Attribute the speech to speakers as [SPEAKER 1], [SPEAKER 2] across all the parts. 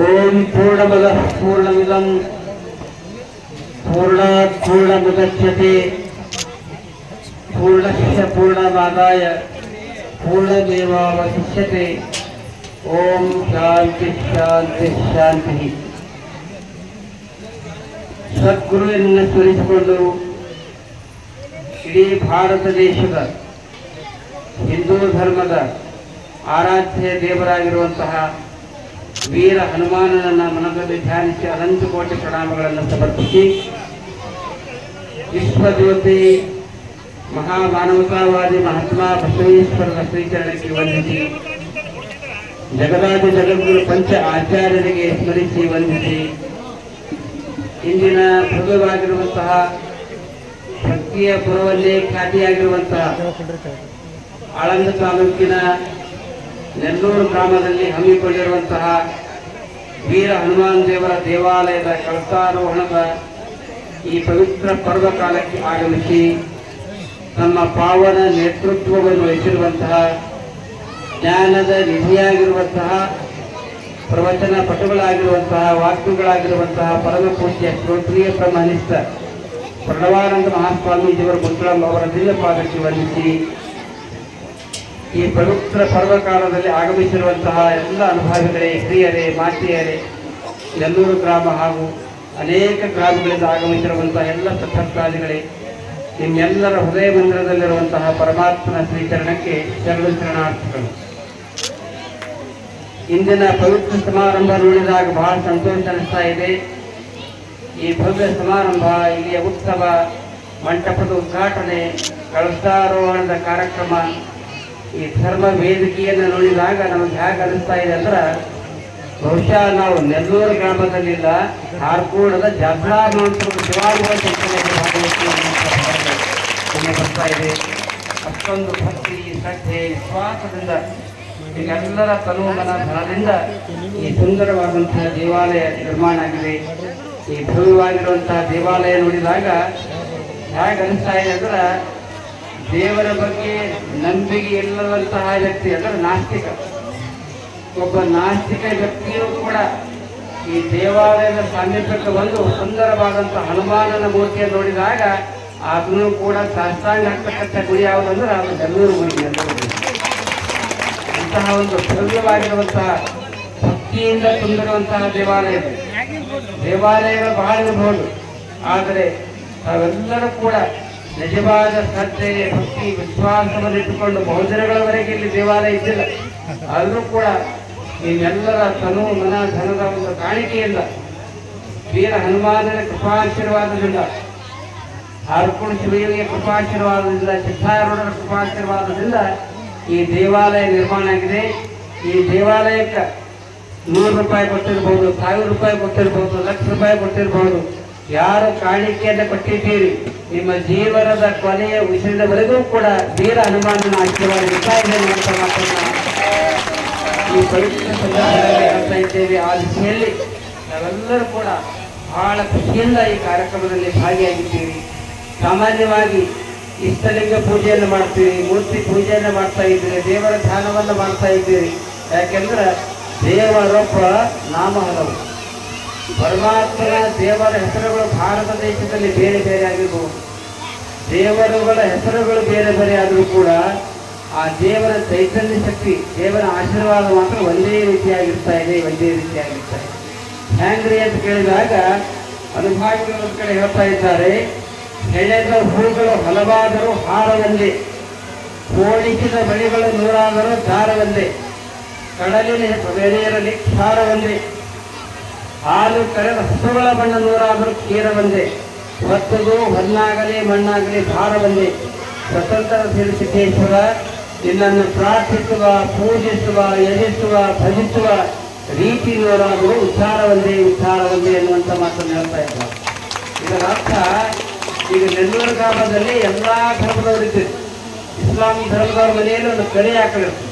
[SPEAKER 1] ಓಂ ಪೂರ್ಣಮದ ಪೂರ್ಣಮಿದಂ ಪೂರ್ಣಾತ್ ಪೂರ್ಣಮುದಚ್ಯತೆ ಪೂರ್ಣಸ್ಯ ಪೂರ್ಣಮಾದಾಯ ಪೂರ್ಣಮೇವಾವಶಿಷ್ಯತೆ ಓಂ ಶಾಂತಿ ಶಾಂತಿ ಶಾಂತಿ ಸದ್ಗುರುವಿನ ಸ್ಮರಿಸಿಕೊಂಡು ಇಡೀ ಭಾರತ ದೇಶದ ಹಿಂದೂ ಧರ್ಮದ ಆರಾಧ್ಯ ದೇವರಾಗಿರುವಂತಹ ವೀರ ಹನುಮಾನನನ್ನ ಮನದಲ್ಲಿ ಧ್ಯಾನಿಸಿ ಅನಂತ ಕೋಟಿ ಪ್ರಣಾಮಗಳನ್ನು ಸಮರ್ಪಿಸಿ ವಿಶ್ವಜ್ಯೋತಿ ಮಹಾಮಾನವತಾವಾದಿ ಮಹಾತ್ಮ ಬಸವೇಶ್ವರರ ಶ್ರೀಚರಣಕ್ಕೆ ವಂದಿಸಿ ಜಗದಾದಿ ಜಗದ್ಗುರು ಪಂಚ ಆಚಾರ್ಯರಿಗೆ ಸ್ಮರಿಸಿ ವಂದಿಸಿ. ಇಂದಿನ ಭವ್ಯವಾಗಿರುವಂತಹ ಶಕ್ತಿಯ ಪುರವಲ್ಲೇ ಖ್ಯಾತಿಯಾಗಿರುವಂತಹ ಆಳಂದ ತಾಲೂಕಿನ ನೆಲ್ಲೂರು ಗ್ರಾಮದಲ್ಲಿ ಹಮ್ಮಿಕೊಂಡಿರುವಂತಹ ವೀರ ಹನುಮಾನ್ ದೇವರ ದೇವಾಲಯದ ಕಳಸಾರೋಹಣದ ಈ ಪವಿತ್ರ ಪರ್ವ ಕಾಲಕ್ಕೆ ಆಗಮಿಸಿ ನಮ್ಮ ಪಾವನ ನೇತೃತ್ವವನ್ನು ವಹಿಸಿರುವಂತಹ ಜ್ಞಾನದ ನಿಧಿಯಾಗಿರುವಂತಹ ಪ್ರವಚನ ಪಟುಗಳಾಗಿರುವಂತಹ ವಾಕ್ಯಗಳಾಗಿರುವಂತಹ ಪರಮ ಪೂಜ್ಯ ಶ್ರೋತ್ರಿಯ ಪ್ರಮಾಣಿಸ್ತ ಪ್ರಣವಾನಂದ ಮಹಾಸ್ವಾಮೀಜಿಯವರ ಮುತ್ತಳಂ ಅವರ ದಿವ್ಯಪಾದಕ್ಕೆ ವಂದಿಸಿ ಈ ಪವಿತ್ರ ಪರ್ವಕಾಲದಲ್ಲಿ ಆಗಮಿಸಿರುವಂತಹ ಎಲ್ಲ ಅನುಭವಿಗಳೇ, ಹಿರಿಯರೇ, ಮಾತೆಯರೇ, ನೆಲ್ಲೂರು ಗ್ರಾಮ ಹಾಗೂ ಅನೇಕ ಗ್ರಾಮಗಳಿಂದ ಆಗಮಿಸಿರುವಂತಹ ಎಲ್ಲ ಸತ್ಸಕ್ರಾದಿಗಳೇ ನಿಮ್ಮೆಲ್ಲರ ಹೃದಯ ಮಂದಿರದಲ್ಲಿರುವಂತಹ ಪರಮಾತ್ಮನ ಶ್ರೀಚರಣಕ್ಕೆ ಶರಣ ಶರಣಾರ್ಥಿಗಳು. ಇಂದಿನ ಪವಿತ್ರ ಸಮಾರಂಭ ನೋಡಿದಾಗ ಬಹಳ ಸಂತೋಷ ಅನಿಸ್ತಾ ಇದೆ. ಈ ಭವ್ಯ ಸಮಾರಂಭ ಇಲ್ಲಿಯ ಉತ್ಸವ, ಮಂಟಪದ ಉದ್ಘಾಟನೆ ಕಳಸಾರೋಹಣದ ಕಾರ್ಯಕ್ರಮ ಈ ಧರ್ಮ ವೇದಿಕೆಯನ್ನು ನೋಡಿದಾಗ ನಮ್ಗೆ ಹೇಗೆ ಅನಿಸ್ತಾ ಇದೆ ಅಂದ್ರೆ, ಬಹುಶಃ ನಾವು ನೆಲ್ಲೂರು ಗ್ರಾಮದಲ್ಲಿಲ್ಲ ಕಾರ್ಕೂಡದ ಜಬ್ಲಾ ಶಿವಾನುಗಳ ಚರ್ಚೆಯಲ್ಲಿ ಭಾಗವಹಿಸಿ ಬರ್ತಾ ಇದೆ. ಅಷ್ಟೊಂದು ಭಕ್ತಿ, ಶ್ರದ್ಧೆ, ವಿಶ್ವಾಸದಿಂದ ಎಲ್ಲರ ತನುಮನ ಬಲದಿಂದ ಈ ಸುಂದರವಾದಂತಹ ದೇವಾಲಯ ನಿರ್ಮಾಣ ಆಗಿದೆ. ಈ ಭವ್ಯವಾಗಿರುವಂತಹ ದೇವಾಲಯ ನೋಡಿದಾಗ ಹೇಗೆ ಅನಿಸ್ತಾ ಇದೆ ಅಂದ್ರೆ ದೇವರ ಬಗ್ಗೆ ನಂಬಿಕೆ ಇಲ್ಲದಂತಹ ವ್ಯಕ್ತಿ, ಅಂದ್ರೆ ನಾಸ್ತಿಕ. ಒಬ್ಬ ನಾಸ್ತಿಕ ವ್ಯಕ್ತಿಯೂ ಕೂಡ ಈ ದೇವಾಲಯದ ಸಾಮೀಪ್ಯಕ್ಕೆ ಬಂದು ಸುಂದರವಾದಂತಹ ಹನುಮಾನನ ಮೂರ್ತಿಯನ್ನು ನೋಡಿದಾಗ ಅದನ್ನು ಕೂಡ ಸಾಸ್ತಾಂಗ ಹಾಕ್ತಕ್ಕಂಥ ಗುರಿ ಯಾವುದಂದ್ರೆ ಅದು ಬೆಂಗಳೂರು ಗುರಿ ಅಂತ ಅಂತಹ ಒಂದು ಭವ್ಯವಾಗಿರುವಂತಹ ಭಕ್ತಿಯಿಂದ ತುಂಬಿರುವಂತಹ ದೇವಾಲಯ ದೇವಾಲಯಗಳು ಬಹಳ ಇರಬಹುದು ಆದರೆ ತಾವೆಲ್ಲರೂ ಕೂಡ ನಿಜವಾದ ಶ್ರದ್ಧೆ ಭಕ್ತಿ ವಿಶ್ವಾಸವನ್ನು ಇಟ್ಟುಕೊಂಡು ಬಹುದಿನಗಳವರೆಗೆ ಇಲ್ಲಿ ದೇವಾಲಯ ಇದ್ದಿಲ್ಲ. ಆದರೂ ಕೂಡ ನೀವೆಲ್ಲರ ತನು, ಮನ, ಧನದ ಒಂದು ಕಾಣಿಕೆಯಿಂದ ವೀರ ಹನುಮಾನನ ಕೃಪಾಶೀರ್ವಾದದಿಂದ ಆರ್ಕುಣ ಶಿವಯೋಗಿಯ ಕೃಪಾಶೀರ್ವಾದದಿಂದ ಚಿತ್ತಾರೂಢರ ಕೃಪಾಶೀರ್ವಾದದಿಂದ ಈ ದೇವಾಲಯ ನಿರ್ಮಾಣ ಆಗಿದೆ. ಈ ದೇವಾಲಯಕ್ಕೆ ನೂರು ರೂಪಾಯಿ ಕೊಟ್ಟಿರ್ಬೋದು, ಸಾವಿರ ರೂಪಾಯಿ ಕೊಟ್ಟಿರ್ಬೋದು, ಲಕ್ಷ ರೂಪಾಯಿ ಕೊಟ್ಟಿರ್ಬೋದು. ಯಾರು ಕಾಣಿಕೆಯನ್ನು ಕೊಟ್ಟಿದ್ದೀರಿ? ನಿಮ್ಮ ಜೀವನದ ಕೊನೆಯ ಉಸಿರಿನವರೆಗೂ ಕೂಡ ವೀರ ಹನುಮಾನನ ಆಶೀರ್ವಾದ ಈ ಪವಿತ್ರ ಸಂದರ್ಭದಲ್ಲಿ ಹೇಳ್ತಾ ಇದ್ದೇವೆ ನಾವೆಲ್ಲರೂ ಕೂಡ ಬಹಳ ಖುಷಿಯಿಂದ ಈ ಕಾರ್ಯಕ್ರಮದಲ್ಲಿ ಭಾಗಿಯಾಗಿದ್ದೀವಿ. ಸಾಮಾನ್ಯವಾಗಿ ಇಷ್ಟಲಿಂಗ ಪೂಜೆಯನ್ನು ಮಾಡ್ತೀವಿ, ಮೂರ್ತಿ ಪೂಜೆಯನ್ನು ಮಾಡ್ತಾ ಇದ್ದೀರಿ, ದೇವರ ಧ್ಯಾನವನ್ನು ಮಾಡ್ತಾ ಇದ್ದೀರಿ. ಯಾಕೆಂದ್ರೆ ದೇವರೊಬ್ಬ ನಾಮ ಹಲವು ಪರಮಾತ್ಮನ ದೇವರ ಹೆಸರುಗಳು ಭಾರತ ದೇಶದಲ್ಲಿ ಬೇರೆ ಬೇರೆ ಆಗಿರ್ಬೋದು. ದೇವರುಗಳ ಹೆಸರುಗಳು ಬೇರೆ ಬೇರೆ ಆದರೂ ಕೂಡ ಆ ದೇವರ ಚೈತನ್ಯ ಶಕ್ತಿ, ದೇವರ ಆಶೀರ್ವಾದ ಮಾತ್ರ ಒಂದೇ ರೀತಿಯಾಗಿರ್ತಾ ಇದೆ, ಒಂದೇ ರೀತಿಯಾಗಿರ್ತಾ ಇದೆ. ಹ್ಯಾಂಗ್ರಿ ಅಂತ ಕೇಳಿದಾಗ ಅನುಭಾವಿಗಳ ಕಡೆ ಹೇಳ್ತಾ ಇದ್ದಾರೆ ಎಳೆದ ಹೂಗಳು ಹಲವಾದರೂ ಹಾರವಲ್ಲೇ ಹೋಳಿಸಿದ ಬಳಿಗಳು ನೂರಾದರೂ ದಾರವಲ್ಲೇ ಕಡಲಿನ ಬೆಳೆಯರಲ್ಲಿ ಕ್ಷಾರವಲ್ಲೇ ಹಾಲು ಕರೆದ ಹಸುಗಳ ಬಣ್ಣ ನೂರಾದರೂ ಬಂದೆ. ಹೊತ್ತದು ಹೊನ್ನಾಗಲಿ ಮಣ್ಣಾಗಲಿ ಭಾರ ಬಂದೆ. ಸ್ವತಂತ್ರ ಸಿದ್ದೇಶ್ವರ, ನಿನ್ನನ್ನು ಪ್ರಾರ್ಥಿಸುವ, ಪೂಜಿಸುವ ಯಜಿಸುವ ಭಜಿಸುವ ರೀತಿ ನೂರಾದರೂ ಉಚ್ಚಾರ ಒಂದೇ ಎನ್ನುವಂಥ ಮಾತನ್ನು ಹೇಳ್ತಾ ಇದ್ದಾರೆ. ಇದರ ಅರ್ಥ, ಈಗ ನೆಲ್ಲೂರು ಗ್ರಾಮದಲ್ಲಿ ಎಲ್ಲಾ ಇದ್ದರು ಇಸ್ಲಾಂ ಧರ್ಮದವರ ಮನೆಯಲ್ಲಿ ಒಂದು ಕಡೆ ಹಾಕಲಿರ್ತದೆ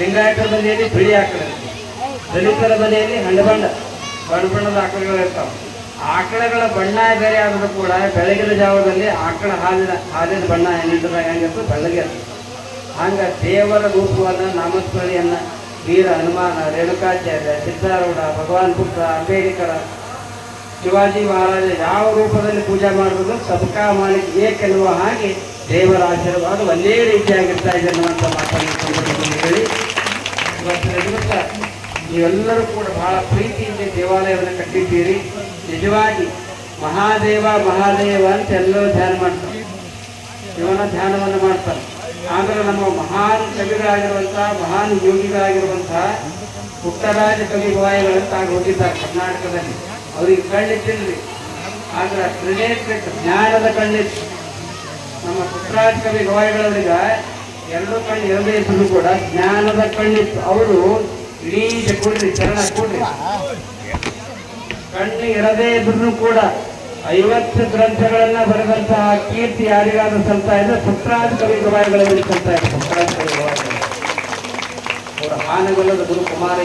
[SPEAKER 1] ಲಿಂಗಾಯತರ ಮನೆಯಲ್ಲಿ ಬಿಳಿ ಹಾಕಲಿರ್ತದೆ ದಲಿತರ ಮನೆಯಲ್ಲಿ ಹಣ್ಣು ಬಣ್ಣ ಬಣ್ಣ ಬಣ್ಣದ ಆಕಳುಗಳು ಇರ್ತಾವೆ. ಆಕಳಗಳ ಬಣ್ಣ ಬೇರೆ ಆದರೂ ಕೂಡ ಬೆಳಗಿನ ಜಾವದಲ್ಲಿ ಆಕಳ ಹಾಲಿನ ಹಾಲಿನ ಬಣ್ಣ ಏನಿದ್ರೆ ಹೆಂಗಿರ್ತದೆ, ಬೆಳಗ್ಗೆ ಹಂಗ ದೇವರ ರೂಪವಾದ ನಾಮಸ್ಮರಣೆಯನ್ನ ವೀರ ಹನುಮಾನ, ರೇಣುಕಾಚಾರ್ಯ, ಸಿದ್ಧಾರೂಢ, ಭಗವಾನ್ ಬುದ್ಧ, ಅಂಬೇಡ್ಕರ, ಶಿವಾಜಿ ಮಹಾರಾಜ ಯಾವ ರೂಪದಲ್ಲಿ ಪೂಜೆ ಮಾಡಬೇಕು ಸಬ್ಕಾ ಮಾಲಿಕ್ ಏಕೆನ್ನುವ ಹಾಗೆ ದೇವರ ಆಶೀರ್ವಾದ ಒಂದೇ ರೀತಿಯಾಗಿರ್ತಾ ಇದೆ ಅನ್ನುವಂಥ ಮಾತನ್ನು ಹೇಳಿ ಇವತ್ತಿನ ನೀವೆಲ್ಲರೂ ಕೂಡ ಬಹಳ ಪ್ರೀತಿಯಿಂದ ದೇವಾಲಯವನ್ನು ಕಟ್ಟಿದ್ದೀರಿ. ನಿಜವಾಗಿ ಮಹಾದೇವ ಮಹಾದೇವ ಅಂತ ಎಲ್ಲರೂ ಧ್ಯಾನ ಮಾಡ್ತಾರೆ. ಶಿವನ ಧ್ಯಾನವನ್ನು ಮಾಡ್ತಾರೆ. ಆದರೆ ನಮ್ಮ ಮಹಾನ್ ಕವಿಗಳಾಗಿರುವಂತಹ, ಮಹಾನ್ ಯೋಗಿಗಳಾಗಿರುವಂತಹ ಪುಟ್ಟರಾಜ ಕವಿ ಗವಾಯಿಗಳಂತ ಆಗಿ ಹೋಗಿದ್ದಾರೆ ಕರ್ನಾಟಕದಲ್ಲಿ. ಅವರಿಗೆ ಕಣ್ಣಿಟ್ಟಿಲ್ರಿ ಆದ್ರೆ ತ್ರಿನೇತ್ರ ಜ್ಞಾನದ ಕಣ್ಣಿತ್ತು ನಮ್ಮ ಪುಟ್ಟರಾಜ ಕವಿ ಗವಾಯಿಗಳವರಿಗ ಎರಡು ಕಣ್ಣು ಇದ್ರು ಕೂಡ ಜ್ಞಾನದ ಕಣ್ಣಿತ್ತು ಅವರು ಇಡೀ ಕೊಡ್ರಿ, ಚರಣ ಕೊಡ್ರಿ. ಕಣ್ಣು ಇರದೇ ಇದ್ರು ಕೂಡ ಐವತ್ತು ಗ್ರಂಥಗಳನ್ನ ಬರೆದಂತಹ ಕೀರ್ತಿ ಯಾರಿಗಾದ ಸಲ್ತಾ ಇದೆ ಪುಟ್ಟರಾಜ ಕವಿ ಗವಾಯಿಗಳಲ್ಲಿ ಸಲ್ತಾ ಇದೆ ಪುಟ್ಟರಾಜ ಕವಿ ಅವರ ಹಾನಗೊಲ್ಲದ ಗುರು ಕುಮಾರ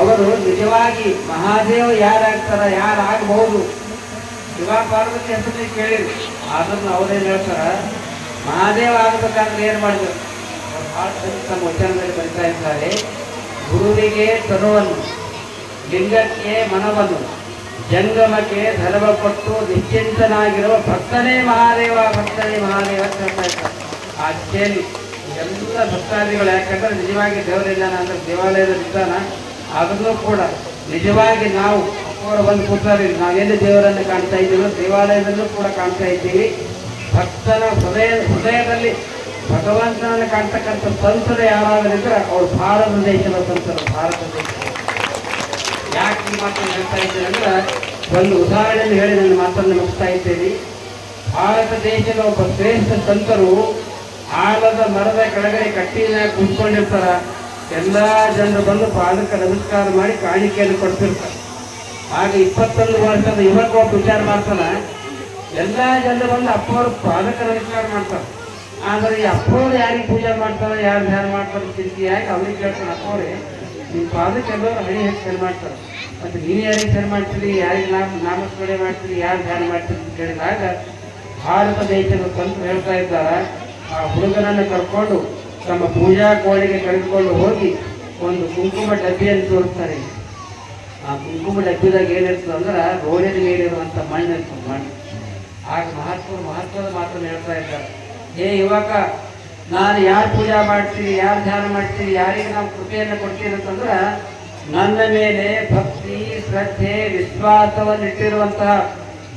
[SPEAKER 1] ಅವರು ನಿಜವಾಗಿ ಮಹಾದೇವ ಯಾರಾಗ್ತಾರ, ಯಾರಾಗಬಹುದು? ಶಿವ ಪಾರ್ವತಿ ಹೆಸರು ಕೇಳಿದ್ರು ಆದ್ರೂ ಅವ್ರೇನ್ ಹೇಳ್ತಾರ, ಮಹಾದೇವ ಆಗ್ಬೇಕಾದ್ರೆ ಏನ್ ಮಾಡಿದ್ರು ಅವ್ರು ಭಾಳ ಚಂದ ತಮ್ಮ ವಚನದಲ್ಲಿ ಬರಿತಾ ಇದ್ದಾರೆ. ಗುರುವಿಗೆ ತನುವನ್ನು, ಲಿಂಗಕ್ಕೆ ಮನವನ್ನು, ಜಂಗಮಕ್ಕೆ ಧರ್ಮ ಕೊಟ್ಟು ನಿಶ್ಚಿಂತನಾಗಿರುವ ಭಕ್ತನೇ ಮಹಾದೇವ ಭಕ್ತನೇ ಮಹಾದೇವ ಅಂತ ಹೇಳ್ತಾ ಇದ್ದಾರೆ. ಆ ಎಲ್ಲ ಭಕ್ತಾದಿಗಳು, ಯಾಕಂದ್ರೆ ನಿಜವಾಗಿ ದೇವರಿದ್ದಾನ ಅಂದ್ರೆ ದೇವಾಲಯದ ನಿಧಾನ ಆದ್ರೂ ಕೂಡ ನಿಜವಾಗಿ ನಾವು ಅವರು ಬಂದು ಕೂತಾರೆ ನಾವೆಲ್ಲಿ ದೇವರನ್ನು ಕಾಣ್ತಾ ಇದ್ದೀವೋ, ದೇವಾಲಯದಲ್ಲೂ ಕೂಡ ಕಾಣ್ತಾ ಇದ್ದೀವಿ. ಭಕ್ತನ ಹೃದಯ, ಹೃದಯದಲ್ಲಿ ಭಗವಂತನನ್ನು ಕಾಣ್ತಕ್ಕಂಥ ಸಂತರು ಯಾರಾದರಿದ್ರೆ ಅವ್ರು ಭಾರತ ದೇಶದ ಸಂತರು ಭಾರತ ದೇಶ. ಯಾಕೆ ಈ ಮಾತನ್ನು ಹೇಳ್ತಾ ಇದ್ದೇನೆ ಅಂದ್ರೆ ಒಂದು ಉದಾಹರಣೆಯಲ್ಲಿ ಹೇಳಿ ನನ್ನ ಮಾತನ್ನು ಮುಗಿಸ್ತಾ ಇದ್ದೇನೆ. ಭಾರತ ದೇಶದ ಒಬ್ಬ ಶ್ರೇಷ್ಠ ಸಂತರು ಆಲದ ಮರದ ಕೆಳಗಡೆ ಕಟ್ಟಿನ ಕುತ್ಕೊಂಡಿರ್ತಾರ. ಎಲ್ಲಾ ಜನರು ಬಂದು ಪಾದಕ್ಕೆ ನಮಸ್ಕಾರ ಮಾಡಿ ಕಾಣಿಕೆಯನ್ನು ಕೊಡ್ತಿರ್ತಾರೆ. ಆಗ ಇಪ್ಪತ್ತೊಂದು ವರ್ಷದ ಯುವಕ ಒಬ್ಬ ವಿಚಾರ ಮಾಡ್ತಾನ. ಎಲ್ಲಾ ಜನರು ಬಂದು ಅಪ್ಪವ್ರ ಪಾದಕ್ಕೆ ನಮಸ್ಕಾರ ಮಾಡ್ತಾರೆ. ಆದ್ರೆ ಈ ಅಪ್ಪವ್ರು ಯಾರಿಗೆ ಪೂಜೆ ಮಾಡ್ತಾರೆ, ಯಾರು ಧ್ಯಾನ ಮಾಡ್ತಾರೆ ಚಿಂತೆ ಯಾಕೆ ಅವ್ರಿಗೆ ಕೇಳ್ತಾರೆ ಅಪ್ಪವ್ರೆ ನಿಮ್ಮ ಪಾದಕ್ಕೆ ಎಲ್ಲರೂ ಹಣಿ ಹೆಚ್ಚು ಸರಿ ಮಾಡ್ತಾರೆ. ಮತ್ತು ನೀವು ಯಾರಿಗೆ ಸರಿ ಮಾಡ್ತೀರಿ, ಯಾರಿಗೆ ನಾಮ ನಾಮಸ್ಮರಣೆ ಮಾಡ್ತೀರಿ, ಯಾರು ಧ್ಯಾನ ಮಾಡ್ತೀರಿ ಅಂತ ಕೇಳಿದಾಗ ಭಾರತ ದೇಶದ ತಂತ್ರ ಹೇಳ್ತಾ ಇದ್ದಾರೆ, ಆ ಹುಡುಗನನ್ನು ಕರ್ಕೊಂಡು ತಮ್ಮ ಪೂಜಾ ಕೋಣೆಗೆ ಕರೆದುಕೊಂಡು ಹೋಗಿ ಒಂದು ಕುಂಕುಮ ಡಬ್ಬಿಯನ್ನು ತೋರಿಸ್ತಾರೆ. ಆ ಕುಂಕುಮ ಡಬ್ಬಿದಾಗ ಏನಿರ್ತದೆ ಅಂದ್ರೆ ರೋಡಿನ ಮೇಲಿರುವಂಥ ಮಣ್ಣು ಇರ್ತದೆ ಮಣ್ಣು. ಆಗ ಮಹತ್ವ ಮಹತ್ವದ ಮಾತ್ರ ಹೇಳ್ತಾ ಇದ್ದಾರೆ. ಹೇ ಯುವಕ, ನಾನು ಯಾರು ಪೂಜಾ ಮಾಡ್ತೀನಿ, ಯಾರು ಧ್ಯಾನ ಮಾಡ್ತೀನಿ, ಯಾರಿಗೆ ನಾವು ಕೃಪೆಯನ್ನು ಕೊಡ್ತೀನಿ ಅಂತಂದ್ರೆ, ನನ್ನ ಮೇಲೆ ಭಕ್ತಿ, ಶ್ರದ್ಧೆ, ವಿಶ್ವಾಸವನ್ನು ಇಟ್ಟಿರುವಂತಹ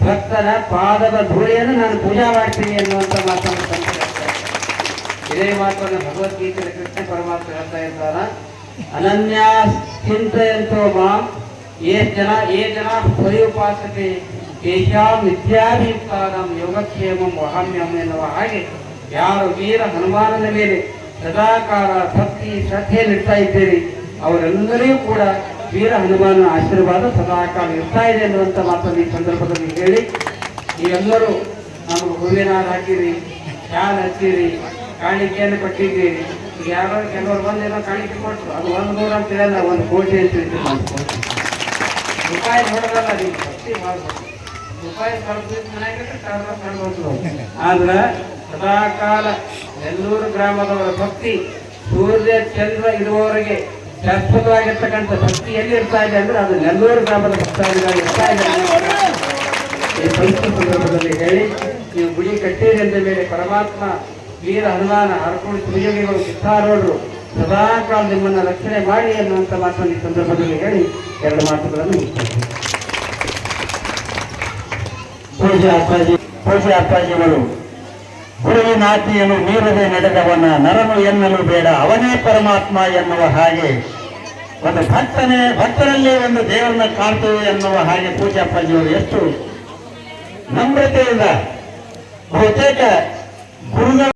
[SPEAKER 1] ಭಕ್ತನ ಪಾದದ ಧೂಳಿಯನ್ನು ನಾನು ಪೂಜಾ ಮಾಡ್ತೀನಿ ಎನ್ನುವಂತ ಮಾತನ್ನು. ಇದೇ ಮಾತನ್ನು ಭಗವದ್ಗೀತೆಯಲ್ಲಿ ಕೃಷ್ಣ ಪರಮಾತ್ಮ ಹೇಳ್ತಾ ಇದ್ದಾರ ಅನನ್ಯ ಚಿಂತೆಯಂತೋ ಮಾಂ ಏ ಜನ ಏ ಜನ ಪರಿಉಪಾಸತೆ ತೇಷಾಂ ವಿದ್ಯಾಭಿಯುಕ್ತಾನಂ ಯೋಗಕ್ಷೇಮಂ ವಹಾಮ್ಯಂ ಎನ್ನುವ ಹಾಗೆ ಯಾರು ವೀರ ಹನುಮಾನನ ಮೇಲೆ ಸದಾಕಾಲ ಭಕ್ತಿ ಶ್ರದ್ಧೆಯಲ್ಲಿಡ್ತಾ ಇದ್ದೀರಿ ಅವರೆಲ್ಲರಿಗೂ ಕೂಡ ವೀರ ಹನುಮಾನನ ಆಶೀರ್ವಾದ ಸದಾಕಾಲ ಇರ್ತಾ ಇದೆ ಎನ್ನುವಂಥ ಮಾತನ್ನು ಈ ಸಂದರ್ಭದಲ್ಲಿ ಹೇಳಿ ನೀವೆಲ್ಲರೂ ನಮಗೆ ಹೂವಿನ ಹಾಕಿರಿ ಶಾಲ್ ಹಚ್ಚಿರಿ, ಕಾಣಿಕೆಯನ್ನು ಕೊಟ್ಟಿದ್ದೀರಿ. ಯಾರೋ ಕೆಲವರು ಬಂದು ಏನೋ ಕಾಣಿಕೆ ಕೊಟ್ಟರು ಅದು ಒಂದು ನೂರು ಅಂತ ಹೇಳಲ್ಲ, ಒಂದು ಕೋಟಿ ಅಂತ ರೂಪಾಯಿ ನೋಡೋದಲ್ಲ ನೀವು ಭಕ್ತಿ ಮಾಡ್ಬೇಕು ರೂಪಾಯಿ ಕಳ್ಸಿದ್ ಮನೆಗೆ ಕಳ್ದೋದ್ರು. ಆದ್ರ ಸದಾಕಾಲ ನೆಲ್ಲೂರು ಗ್ರಾಮದವರ ಭಕ್ತಿ, ಸೂರ್ಯ, ಚಂದ್ರ ಇರುವವರಿಗೆ ಶಾಶ್ವತವಾಗಿರ್ತಕ್ಕಂಥ ಭಕ್ತಿ ಎಲ್ಲಿ ಇರ್ತಾ ಇದೆ ಅಂದ್ರೆ ಅದು ನೆಲ್ಲೂರು ಗ್ರಾಮದ ಭಕ್ತಾದಿಗಳು ಇರ್ತಾ ಇದೆ ಈ ಪವಿತ್ರ ಸಂದರ್ಭದಲ್ಲಿ ಹೇಳಿ, ನೀವು ಗುಡಿ ಕಟ್ಟಿರಿ ಅಂದ ಮೇಲೆ ಪರಮಾತ್ಮ ವೀರ ಹನುಮಾನ ಹರಕೊಂಡು ಸುಯೋಗಿಗಳು ಸಿದ್ಧಾರೂಢರು ಸದಾಕಾಲ ನಿಮ್ಮನ್ನು ರಕ್ಷಣೆ ಮಾಡಿ ಅನ್ನುವಂಥ ಮಾತನ್ನು ಈ ಸಂದರ್ಭದಲ್ಲಿ ಹೇಳಿ ಎರಡು ಮಾತುಗಳನ್ನು ಮುಗಿಸ್ತೇನೆ.
[SPEAKER 2] ಪೂಜ್ಯ ಅಪ್ಪಾಜಿ, ಪೂಜೆ ಅಪ್ಪಾಜಿಗಳು ಗುರುವಿನ ಆಜ್ಞೆಯನ್ನು ಮೀರದೆ ನಡೆದವನ ನರನು ಎನ್ನಲು ಬೇಡ, ಅವನೇ ಪರಮಾತ್ಮ ಎನ್ನುವ ಹಾಗೆ. ಒಂದು ಭಕ್ತನೇ ಭಕ್ತರಲ್ಲೇ ಒಂದು ದೇವರನ್ನ ಕಾಣ್ತೇವೆ ಎನ್ನುವ ಹಾಗೆ ಪೂಜೆ ಅಪ್ಪಾಜಿಯವರು ಎಷ್ಟು ನಮ್ರತೆಯಿಂದ. ಬಹುತೇಕ ಗುರುಗಳ